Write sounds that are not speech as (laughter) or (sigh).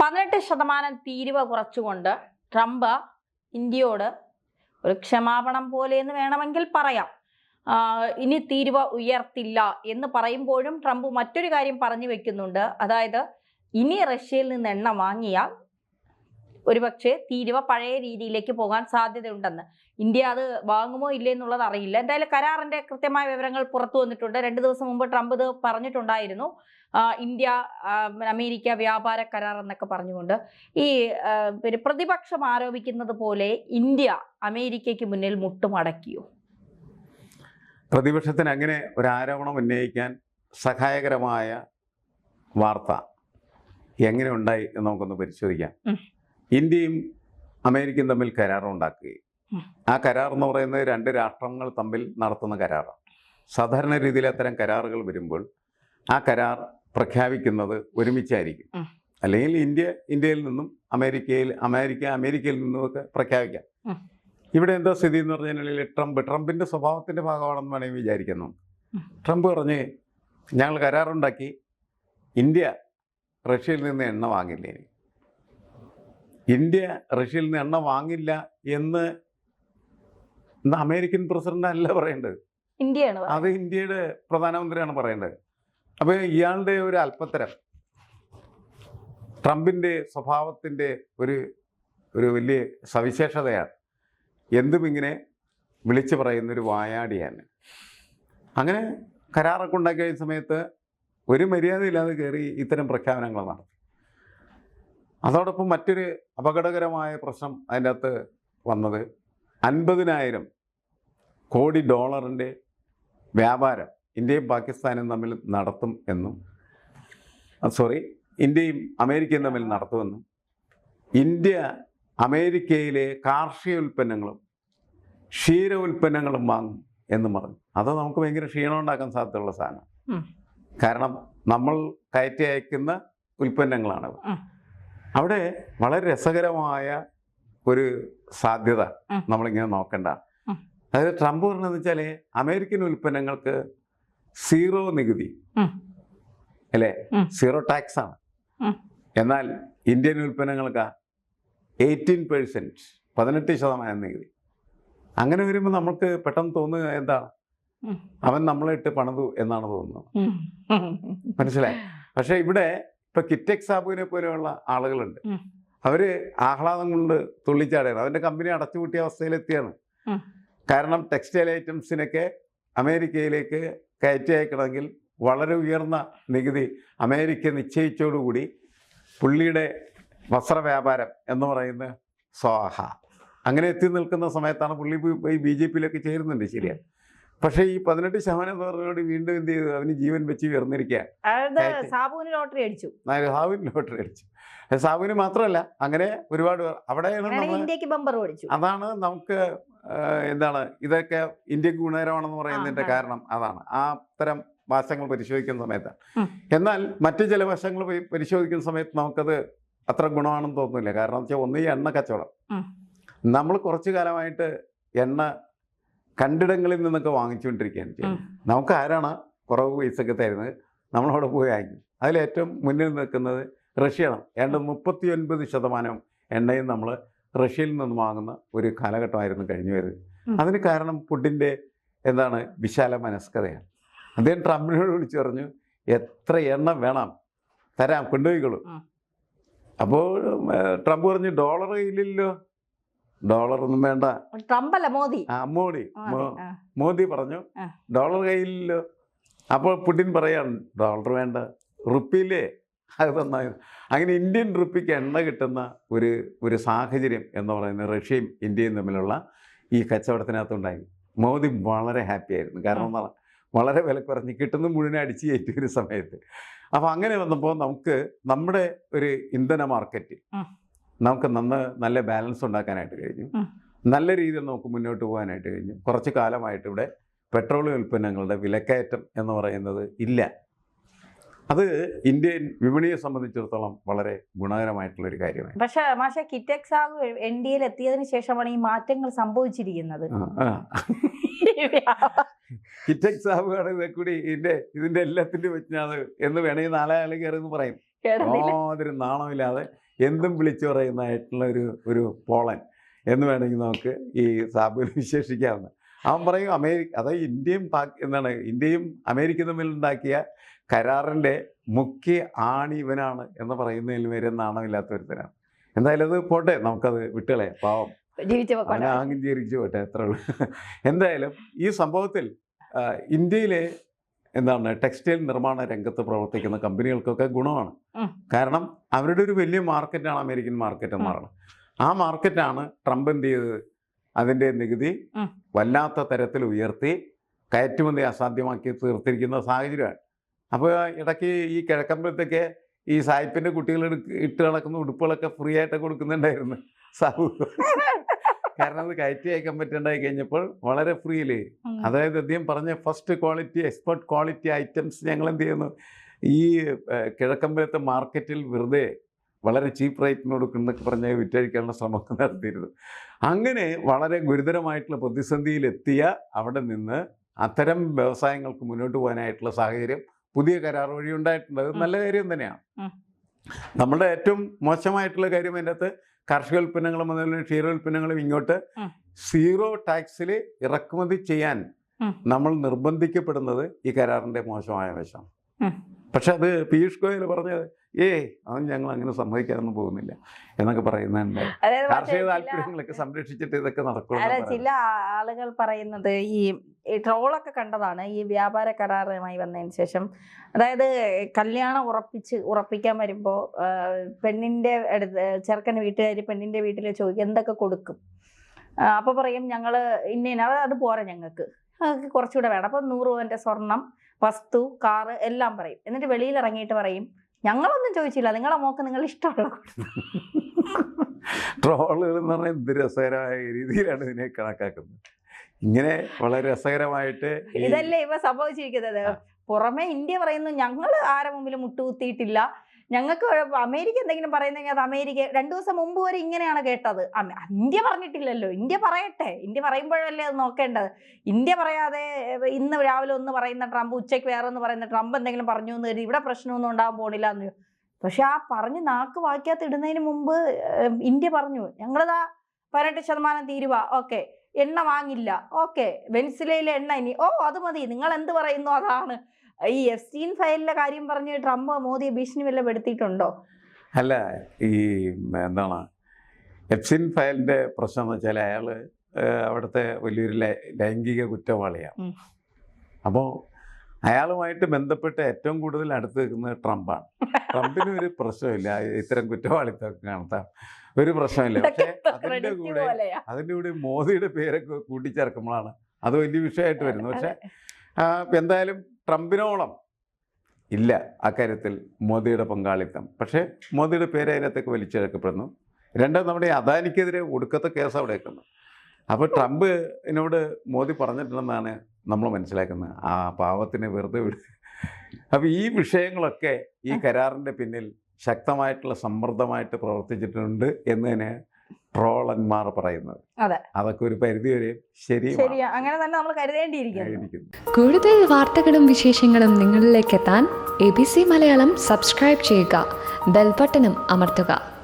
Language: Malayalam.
പതിനെട്ട് ശതമാനം തീരുവ കുറച്ചുകൊണ്ട് ട്രംപ് ഇന്ത്യയോട് ഒരു ക്ഷമാപണം പോലെ എന്ന് വേണമെങ്കിൽ പറയാം. ഇനി തീരുവ ഉയർത്തില്ല എന്ന് പറയുമ്പോഴും ട്രംപ് മറ്റൊരു കാര്യം പറഞ്ഞു വെക്കുന്നുണ്ട്. അതായത് ഇനി റഷ്യയിൽ നിന്ന് എണ്ണ വാങ്ങിയാൽ ഒരുപക്ഷെ തീരുവ പഴയ രീതിയിലേക്ക് പോകാൻ സാധ്യതയുണ്ടെന്ന്. ഇന്ത്യ അത് വാങ്ങുമോ ഇല്ലേ എന്നുള്ളത് അറിയില്ല. എന്തായാലും കരാറിന്റെ കൃത്യമായ വിവരങ്ങൾ പുറത്തു വന്നിട്ടുണ്ട്. രണ്ട് ദിവസം മുമ്പ് ട്രംപ് ഇത് പറഞ്ഞിട്ടുണ്ടായിരുന്നു. ഇന്ത്യ അമേരിക്ക വ്യാപാര കരാർ എന്നൊക്കെ പറഞ്ഞുകൊണ്ട് ഈ പിന്നെ പ്രതിപക്ഷം ആരോപിക്കുന്നത് പോലെ ഇന്ത്യ അമേരിക്കയ്ക്ക് മുന്നിൽ മുട്ടുമടക്കിയോ? പ്രതിപക്ഷത്തിന് അങ്ങനെ ഒരു ആരോപണം ഉന്നയിക്കാൻ സഹായകരമായ വാർത്ത എങ്ങനെ ഉണ്ടായി എന്ന് നമുക്കൊന്ന് പരിശോധിക്കാം. ഇന്ത്യയും അമേരിക്കയും തമ്മിൽ കരാറുണ്ടാക്കുകയും ആ കരാർ എന്ന് പറയുന്നത് രണ്ട് രാഷ്ട്രങ്ങൾ തമ്മിൽ നടത്തുന്ന കരാറാണ്. സാധാരണ രീതിയിൽ അത്തരം കരാറുകൾ വരുമ്പോൾ ആ കരാർ പ്രഖ്യാപിക്കുന്നത് ഒരുമിച്ചായിരിക്കും. അല്ലെങ്കിൽ ഇന്ത്യ ഇന്ത്യയിൽ നിന്നും അമേരിക്കയിൽ അമേരിക്ക അമേരിക്കയിൽ നിന്നുമൊക്കെ പ്രഖ്യാപിക്കാം ഇവിടെ എന്താ സ്ഥിതി എന്ന് പറഞ്ഞു കഴിഞ്ഞാൽ ട്രംപ് ട്രംപിന്റെ സ്വഭാവത്തിന്റെ ഭാഗമാണെന്ന് വേണമെങ്കിൽ വിചാരിക്കുന്നു. ട്രംപ് പറഞ്ഞ് ഞങ്ങൾ കരാറുണ്ടാക്കി ഇന്ത്യ റഷ്യയിൽ നിന്ന് എണ്ണ വാങ്ങില്ല ഇന്ത്യ റഷ്യയിൽ നിന്ന് എണ്ണ വാങ്ങില്ല എന്ന് അമേരിക്കൻ പ്രസിഡന്റ് അല്ല പറയേണ്ടത് ഇന്ത്യയാണ്. അത് ഇന്ത്യയുടെ പ്രധാനമന്ത്രിയാണ് പറയേണ്ടത് അപ്പോൾ ഇയാളുടെ ഒരു അല്പത്തരം ട്രംപിന്റെ സ്വഭാവത്തിന്റെ ഒരു ഒരു വലിയ സവിശേഷതയാണ്. എന്തും ഇങ്ങനെ വിളിച്ചു പറയുന്ന ഒരു വായാടിയാണ്. അങ്ങനെ കരാറൊക്കെ ഉണ്ടാക്കിയ സമയത്ത് ഒരു മര്യാദയില്ലാതെ കയറി ഇത്തരം പ്രഖ്യാപനങ്ങൾ നടത്തി. അതോടൊപ്പം മറ്റൊരു അപകടകരമായ പ്രശ്നം അതിന്റെ അകത്ത് വന്നത് അൻപതിനായിരം കോടി ഡോളറിന്റെ വ്യാപാരം ഇന്ത്യയും പാകിസ്ഥാനും തമ്മിൽ നടത്തും എന്നും സോറി ഇന്ത്യയും അമേരിക്കയും തമ്മിൽ നടത്തുമെന്നും ഇന്ത്യ അമേരിക്കയിലെ കാർഷിക ഉൽപ്പന്നങ്ങളും ക്ഷീര ഉൽപ്പന്നങ്ങളും വാങ്ങും എന്നും പറഞ്ഞു. അത് നമുക്ക് ഭയങ്കര ക്ഷീണം ഉണ്ടാക്കാൻ സാധ്യതയുള്ള സാധനം. കാരണം നമ്മൾ കയറ്റി അയക്കുന്ന ഉൽപ്പന്നങ്ങളാണ് അവിടെ വളരെ രസകരമായ ഒരു സാധ്യത. നമ്മളിങ്ങനെ നോക്കണ്ട. അതായത് ട്രംപ് പറഞ്ഞതെന്ന് വെച്ചാൽ അമേരിക്കൻ ഉൽപ്പന്നങ്ങൾക്ക് സീറോ നികുതി. അല്ലേ? സീറോ ടാക്സ് ആണ്. എന്നാൽ ഇന്ത്യൻ ഉൽപ്പന്നങ്ങൾക്ക് എയ്റ്റീൻ പെർസെന്റ് പതിനെട്ട് ശതമാനം നികുതി. അങ്ങനെ വരുമ്പോൾ നമ്മൾക്ക് പെട്ടെന്ന് തോന്നുക എന്താണ്? അവൻ നമ്മളെ ഇട്ട് പണിതു എന്നാണ് തോന്നുന്നത്. മനസ്സിലായി? പക്ഷെ ഇവിടെ ഇപ്പൊ കിറ്റെക് സാബുവിനെ പോലെയുള്ള ആളുകളുണ്ട്. അവർ ആഹ്ലാദം കൊണ്ട് തുള്ളിച്ചാടുകയാണ് അവന്റെ കമ്പനി അടച്ചുപൂട്ടിയ അവസ്ഥയിലെത്തിയാണ്. കാരണം ടെക്സ്റ്റൈൽ ഐറ്റംസിനൊക്കെ അമേരിക്കയിലേക്ക് കയറ്റി അയക്കണമെങ്കിൽ വളരെ ഉയർന്ന നികുതി അമേരിക്ക നിശ്ചയിച്ചോടുകൂടി പുള്ളിയുടെ വസ്ത്ര വ്യാപാരം എന്ന് പറയുന്ന സ്വാഹ അങ്ങനെ എത്തി നിൽക്കുന്ന സമയത്താണ് പുള്ളി പോയി ബി ജെ പിയിലൊക്കെ ചേരുന്നുണ്ട് ശരിയാണ്. പക്ഷേ ഈ പതിനെട്ട് ശതമാനം എന്ന് വീണ്ടും എന്ത് ചെയ്തു? അവന് ജീവൻ വെച്ച് ഉയർന്നിരിക്കുക. സാബുവിന് ലോട്ടറി അടിച്ചു. സാബുവിന് ലോട്ടറി അടിച്ചു. സാബുവിന് മാത്രമല്ല അങ്ങനെ ഒരുപാട് അവിടെ അവിടെയാണ് അതാണ് നമുക്ക് എന്താണ് ഇതൊക്കെ ഇന്ത്യയ്ക്ക് ഗുണകരമാണെന്ന് പറയുന്നതിന്റെ. കാരണം. അതാണ്. ആ തരം വശങ്ങൾ പരിശോധിക്കുന്ന സമയത്താണ് എന്നാൽ മറ്റു ചില വശങ്ങൾ പരിശോധിക്കുന്ന സമയത്ത് നമുക്കത് അത്ര ഗുണമാണെന്ന് തോന്നുന്നില്ല. കാരണം വെച്ചാൽ ഒന്ന് ഈ എണ്ണ കച്ചവടം. നമ്മൾ കുറച്ചു കാലമായിട്ട് എണ്ണ കണ്ടിടങ്ങളിൽ നിന്നൊക്കെ വാങ്ങിച്ചുകൊണ്ടിരിക്കുകയാണ് ചെയ്യുന്നത് നമുക്ക് ആരാണ് കുറവ് പൈസക്ക് തരുന്നത്. നമ്മളവിടെ പോയി വാങ്ങിക്കും. അതിലേറ്റവും മുന്നിൽ നിൽക്കുന്നത് റഷ്യയാണ്. ഏതാണ്ട് മുപ്പത്തി ഒൻപത് ശതമാനം എണ്ണയും നമ്മൾ റഷ്യയിൽ നിന്ന് വാങ്ങുന്ന ഒരു കാലഘട്ടമായിരുന്നു കഴിഞ്ഞു വരുന്നത് അതിന് കാരണം പുടിന്റെ എന്താണ് വിശാല മനസ്കതയാണ്. അദ്ദേഹം ട്രംപിനോട് വിളിച്ചു പറഞ്ഞു എത്ര എണ്ണം വേണം? തരാം കൊണ്ടുപോയിക്കോളൂ. അപ്പോൾ ട്രംപ് പറഞ്ഞു ഡോളർ ഇല്ലല്ലോ ഡോളറൊന്നും വേണ്ട. ട്രംപ് അല്ല മോദി. ആ മോഡി ആ, അതെ, മോ- ആ. മോദി പറഞ്ഞു ഡോളർ കയ്യിലില്ലോ. അപ്പോൾ പുടിൻ പറയാണ് ഡോളർ വേണ്ട. റുപ്പിയിലേ അത് നന്നായിരുന്നു അങ്ങനെ ഇന്ത്യൻ റുപ്പിക്ക് എണ്ണ കിട്ടുന്ന ഒരു ഒരു സാഹചര്യം എന്ന് പറയുന്നത് റഷ്യയും ഇന്ത്യയും തമ്മിലുള്ള ഈ കച്ചവടത്തിനകത്തുണ്ടായി. മോദി വളരെ ഹാപ്പി ആയിരുന്നു. കാരണം. എന്താണ് വളരെ വില കുറഞ്ഞ് കിട്ടുന്ന മുഴുവൻ അടിച്ച് കയറ്റിയ ഒരു സമയത്ത്. അപ്പോൾ അങ്ങനെ വന്നപ്പോൾ നമുക്ക് നമ്മുടെ ഒരു ഇന്ധന മാർക്കറ്റ്. നമുക്ക് നന്ന് നല്ല ബാലൻസ് ഉണ്ടാക്കാനായിട്ട് കഴിഞ്ഞു. നല്ല രീതിയിൽ നമുക്ക് മുന്നോട്ട് പോകാനായിട്ട് കഴിഞ്ഞു. കുറച്ച് കാലമായിട്ട് ഇവിടെ പെട്രോളിയം ഉൽപ്പന്നങ്ങളുടെ വിലക്കയറ്റം എന്ന് പറയുന്നത് ഇല്ല. അത് ഇന്ത്യൻ വിപണിയെ സംബന്ധിച്ചിടത്തോളം വളരെ ഗുണകരമായിട്ടുള്ള ഒരു കാര്യമാണ്. പക്ഷേ മാഷെ Kitex Sabu N D L എത്തിയതിനു ശേഷമാണ് ഈ മാറ്റങ്ങൾ സംഭവിച്ചിരിക്കുന്നത്. (laughs) കിറ്റക് സാബാണ് ഇതേ കൂടി ഇതിന്റെ ഇതിന്റെ എല്ലാത്തിന്റെ വെച്ചാണ് എന്ന് വേണമെങ്കിൽ നാളെ ആൾ കയറി എന്ന് പറയും യാതൊരു നാണമില്ലാതെ എന്തും വിളിച്ചു പറയുന്നതായിട്ടുള്ള ഒരു ഒരു പോളൻ എന്ന് വേണമെങ്കിൽ നമുക്ക് ഈ സാബുവിൽ (laughs) വിശേഷിക്കാവുന്ന. അവൻ പറയും അമേരിക്ക അതായത് ഇന്ത്യയും പാക് എന്താണ് ഇന്ത്യയും അമേരിക്ക തമ്മിൽ ഉണ്ടാക്കിയ കരാറിന്റെ മുഖ്യ ആണി ഇവനാണ് എന്ന് പറയുന്നതിൽ വരെ നാണമില്ലാത്ത ഒരുത്തനാണ്. എന്തായാലും അത് പോട്ടെ നമുക്കത് വിട്ടുകളയാം പാവം. ജീവിച്ചു പോട്ടെ എത്ര ഉള്ളു. എന്തായാലും ഈ സംഭവത്തിൽ ഇന്ത്യയിലെ എന്താണ് ടെക്സ്റ്റൈൽ നിർമ്മാണ രംഗത്ത് പ്രവർത്തിക്കുന്ന കമ്പനികൾക്കൊക്കെ ഗുണമാണ്. കാരണം അവരുടെ ഒരു വലിയ മാർക്കറ്റാണ് അമേരിക്കൻ മാർക്കറ്റ് എന്ന്. പറയുന്നത് ആ മാർക്കറ്റാണ് ട്രംപ് എന്ത് ചെയ്തത്? അതിന്റെ നികുതി വല്ലാത്ത തരത്തിൽ ഉയർത്തി കയറ്റുമതി അസാധ്യമാക്കി തീർത്തിരിക്കുന്ന സാഹചര്യമാണ്. അപ്പോൾ ഇടയ്ക്ക് ഈ കിഴക്കമ്പലത്തൊക്കെ ഈ സായിപ്പിന്റെ കുട്ടികൾ ഇട്ട് നടക്കുന്ന ഉടുപ്പുകളൊക്കെ ഫ്രീ ആയിട്ട് കൊടുക്കുന്നുണ്ടായിരുന്നു. സാബു കാരണം അത് കയറ്റി അയക്കാൻ പറ്റേണ്ടായി കഴിഞ്ഞപ്പോൾ വളരെ ഫ്രീയിൽ ഉം. അതായത് അദ്ദേഹം പറഞ്ഞ first quality expert quality items ഞങ്ങൾ എന്ത് ചെയ്യുന്നു? ഈ കിഴക്കമ്പലത്തെ മാർക്കറ്റിൽ വെറുതെ വളരെ ചീപ്പ് റേറ്റിന് കൊടുക്കുന്നൊക്കെ പറഞ്ഞ് വിറ്റഴിക്കാനുള്ള ശ്രമം നടത്തിയിരുന്നു. അങ്ങനെ വളരെ ഗുരുതരമായിട്ടുള്ള പ്രതിസന്ധിയിലെത്തിയ അവിടെ നിന്ന് അത്തരം വ്യവസായങ്ങൾക്ക് മുന്നോട്ട് പോകാനായിട്ടുള്ള സാഹചര്യം പുതിയ കരാർ വഴി ഉണ്ടായിട്ടുണ്ട്. നല്ല കാര്യം തന്നെയാണ്. നമ്മുടെ ഏറ്റവും മോശമായിട്ടുള്ള കാര്യം അതിന്റെ അകത്ത് കാർഷിക ഉൽപ്പന്നങ്ങളും മുതൽ ക്ഷീരോൽപ്പന്നങ്ങളും ഇങ്ങോട്ട് സീറോ ടാക്സിൽ ഇറക്കുമതി ചെയ്യാൻ നമ്മൾ നിർബന്ധിക്കപ്പെടുന്നത് ഈ കരാറിന്റെ മോശമായ വശം പക്ഷെ അത് പീയൂഷ് ഗോയൽ പറഞ്ഞത് ഏയ് അത് ഞങ്ങൾ അങ്ങനെ സമ്മതിക്കാനൊന്നും പോകുന്നില്ല എന്നൊക്കെ പറയുന്നുണ്ട്. കാർഷിക താല്പര്യങ്ങളൊക്കെ സംരക്ഷിച്ചിട്ട് ഇതൊക്കെ നടക്കുള്ളൂ അല്ല ചില ആളുകൾ പറയുന്നത് ഈ ട്രോളൊക്കെ കണ്ടതാണ്. ഈ വ്യാപാര കരാറുമായി വന്നതിന് ശേഷം അതായത് കല്യാണം ഉറപ്പിച്ച് ഉറപ്പിക്കാൻ വരുമ്പോൾ പെണ്ണിന്റെ അടുത്ത് ചെറുക്കന്റെ വീട്ടുകാർ പെണ്ണിന്റെ വീട്ടിൽ ചോദിക്കും എന്തൊക്കെ കൊടുക്കും? അപ്പോൾ പറയും ഞങ്ങൾ ഇന്ന അത് അത് പോരാ ഞങ്ങൾക്ക്. ഞങ്ങൾക്ക് കുറച്ചുകൂടെ വേണം. അപ്പോൾ നൂറ് രൂപന്റെ സ്വർണം വസ്തു കാറ് എല്ലാം പറയും. എന്നിട്ട് വെളിയിൽ ഇറങ്ങിയിട്ട് പറയും ഞങ്ങളൊന്നും ചോദിച്ചില്ല നിങ്ങളെ മോക്ക് നിങ്ങൾ ഇഷ്ടമുള്ള കൊടുത്തു." ട്രോളുകൾ എന്ന് പറഞ്ഞാൽ എന്ത് രസകരമായ രീതിയിലാണ് ഇതിനെ കണക്കാക്കുന്നത് ഇങ്ങനെ വളരെ രസകരമായിട്ട് ഇതല്ലേ ഇവ സംഭവിച്ചിരിക്കുന്നത്. പുറമെ ഇന്ത്യ പറയുന്നു ഞങ്ങൾ ആരെ മുമ്പിൽ മുട്ടുകുത്തിയിട്ടില്ല ഞങ്ങൾക്ക് അമേരിക്ക എന്തെങ്കിലും പറയുന്നെങ്കിൽ അത് അമേരിക്ക രണ്ടു ദിവസം മുമ്പ് വരെ ഇങ്ങനെയാണ് കേട്ടത്. ഇന്ത്യ പറഞ്ഞിട്ടില്ലല്ലോ. ഇന്ത്യ പറയട്ടെ. ഇന്ത്യ പറയുമ്പോഴല്ലേ അത് നോക്കേണ്ടത്. ഇന്ത്യ പറയാതെ ഇന്ന് രാവിലെ ഒന്ന് പറയുന്ന ട്രംപ് ഉച്ചയ്ക്ക് വേറെ ഒന്ന് പറയുന്ന ട്രംപ് എന്തെങ്കിലും പറഞ്ഞു എന്ന് കരുതി ഇവിടെ പ്രശ്നമൊന്നും ഉണ്ടാകാൻ പോണില്ല എന്ന് പക്ഷെ ആ പറഞ്ഞ് നാക്ക് വാക്യാത്ത് ഇടുന്നതിന് മുമ്പ് ഇന്ത്യ പറഞ്ഞു. ഞങ്ങളതാ പതിനെട്ട് ശതമാനം തീരുവ. ഓക്കെ. എണ്ണ വാങ്ങില്ല. ഓക്കെ. വെനിസിലയിലെ എണ്ണ ഇനി. ഓ അത് മതി. നിങ്ങൾ എന്ത് പറയുന്നു അതാണ്. ഈ എഫ്സ്റ്റീൻ ഫയലിലെ കാര്യം പറഞ്ഞ് ട്രംപ് മോദിയെ ഭീഷണി വല്ല പെടുത്തിയിട്ടുണ്ടോ? അല്ല ഈ എന്താണ് എഫ്സിൻ ഫയലിന്റെ പ്രശ്നം എന്ന് വെച്ചാൽ അയാൾ അവിടുത്തെ വലിയൊരു ലൈംഗിക കുറ്റവാളിയാണ്. അപ്പോ അപ്പോൾ അയാളുമായിട്ട് ബന്ധപ്പെട്ട് ഏറ്റവും കൂടുതൽ അടുത്ത് നിൽക്കുന്നത് ട്രംപാണ്. ട്രംപിന് ഒരു പ്രശ്നമില്ല. ഇത്തരം കുറ്റവാളിത്തൊക്കെ കാണത്താം. ഒരു പ്രശ്നമില്ല. പക്ഷേ അതിന്റെ കൂടെ. അതിന്റെ കൂടെ മോദിയുടെ പേരൊക്കെ കൂട്ടിച്ചേർക്കുമ്പോഴാണ് അത് വലിയ വിഷയമായിട്ട് വരുന്നത്. പക്ഷേ എന്തായാലും ട്രംപിനോളം ഇല്ല അക്കാര്യത്തിൽ മോദിയുടെ പങ്കാളിത്തം. പക്ഷേ മോദിയുടെ പേര് അതിനകത്തേക്ക് വലിച്ചെടുക്കപ്പെടുന്നു. രണ്ടാം നമ്മുടെ അദാനിക്കെതിരെ ഒടുക്കത്തെ കേസ് അവിടെ വെക്കുന്നു അപ്പോൾ ട്രംപ് എന്നോട് മോദി പറഞ്ഞിട്ടുണ്ടെന്നാണ് നമ്മൾ മനസ്സിലാക്കുന്നത്. ആ പാവത്തിനെ വെറുതെ വിട്. അപ്പോൾ ഈ വിഷയങ്ങളൊക്കെ ഈ കരാറിന്റെ പിന്നിൽ ശക്തമായിട്ടുള്ള സമ്മർദ്ദമായിട്ട് പ്രവർത്തിച്ചിട്ടുണ്ട് എന്ന് തന്നെ ട്രോളന്മാർ പറയുന്നത്. അതെ. അതൊക്കെ ഒരു പരിധിവരെ ശരിയാണ് ശരിയാ. അങ്ങനെ തന്നെ നമ്മൾ കരുതേണ്ടിയിരിക്കുന്നു. കൂടുതൽ വാർത്തകളും വിശേഷങ്ങളും നിങ്ങളിലേക്ക് എത്താൻ A B C Malayalam subscribe ചെയ്യുക. ബെൽബട്ടനും അമർത്തുക.